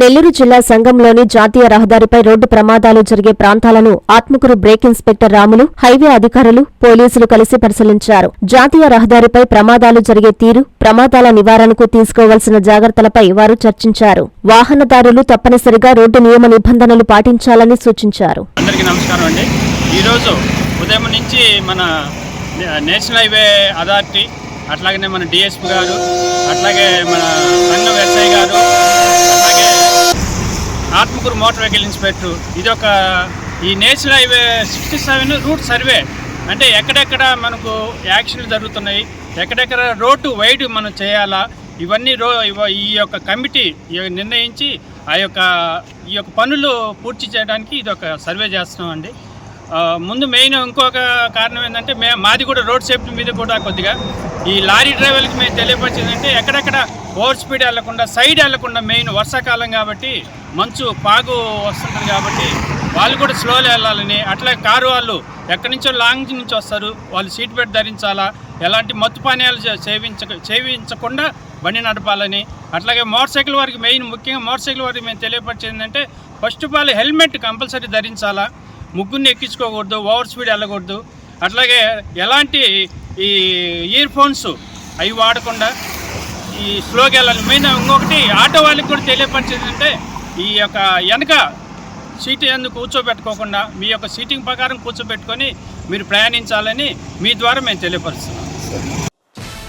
నెల్లూరు జిల్లా సంఘంలోని జాతీయ రహదారిపై రోడ్డు ప్రమాదాలు జరిగే ప్రాంతాలను Atmakur brake inspector Ramulu highway అధికారులు పోలీసులు కలిసి పరిశీలించారు. జాతీయ రహదారిపై ప్రమాదాలు జరిగే తీరు ప్రమాదాల నివారణకు తీసుకోవాల్సిన జాగ్రత్తలపై వారు చర్చించారు. వాహనదారులు తప్పనిసరిగా రోడ్డు నియమ నిబంధనలు పాటించాలని సూచించారు. అందరికీ నమస్కారం అండి. ఈరోజు ఉదయం నుంచి మన నేషనల్ హైవే అథారిటీ అట్లాగనే మన గారు అట్లాగే మన సంఘ వ్యవసాయ గారు మోటార్ వెహికల్ ఇన్స్పెక్టర్. ఇది ఒక ఈ national highway sixty seven route survey. అంటే ఎక్కడెక్కడ మనకు యాక్సిడెంట్లు జరుగుతున్నాయి ఎక్కడెక్కడ రోడ్డు వైడ్ మనం చేయాలా ఇవన్నీ రో ఈ యొక్క కమిటీ నిర్ణయించి ఆ యొక్క ఈ యొక్క పనులు పూర్తి చేయడానికి ఇది ఒక సర్వే చేస్తున్నామండి ముందు మెయిన్ ఇంకొక కారణం ఏంటంటే మే మాది కూడా రోడ్ సేఫ్టీ మీద కూడా కొద్దిగా ఈ లారీ డ్రైవర్కి మేము తెలియపరిచిందంటే ఎక్కడెక్కడ ఓవర్ స్పీడ్ వెళ్ళకుండా సైడ్ వెళ్ళకుండా మెయిన్ వర్షాకాలం కాబట్టి మంచు పాగు వస్తుంటుంది కాబట్టి వాళ్ళు కూడా స్లోలో వెళ్ళాలని. అట్లా కారు వాళ్ళు ఎక్కడి నుంచో లాంగ్ నుంచి వస్తారు. వాళ్ళు సీట్ బెల్ట్ ధరించాలా? ఎలాంటి మత్తు పానీయాలు సేవించ సేవించక సేవించకుండా బండి నడపాలని. అట్లాగే మోటార్ సైకిల్ వారికి మెయిన్ ముఖ్యంగా మోటార్ సైకిల్ వారికి మేము తెలియపరిచేది ఏంటంటే first of all helmet compulsory ధరించాలా? ముగ్గురిని ఎక్కించుకోకూడదు ఓవర్ స్పీడ్ వెళ్ళకూడదు. అట్లాగే ఎలాంటి ఈ ఇయర్ ఫోన్స్ అవి వాడకుండా ఈ స్లోగా వెళ్ళాలి. మెయిన్ ఇంకొకటి ఆటో వాళ్ళకి కూడా తెలియపరిచేది అంటే ఈ యొక్క వెనక సీటు ఎందుకు కూర్చోబెట్టుకోకుండా మీ యొక్క సీటింగ్ ప్రకారం కూర్చోబెట్టుకొని మీరు ప్రయాణించాలని మీ ద్వారా మేము తెలియపరుస్తున్నాం.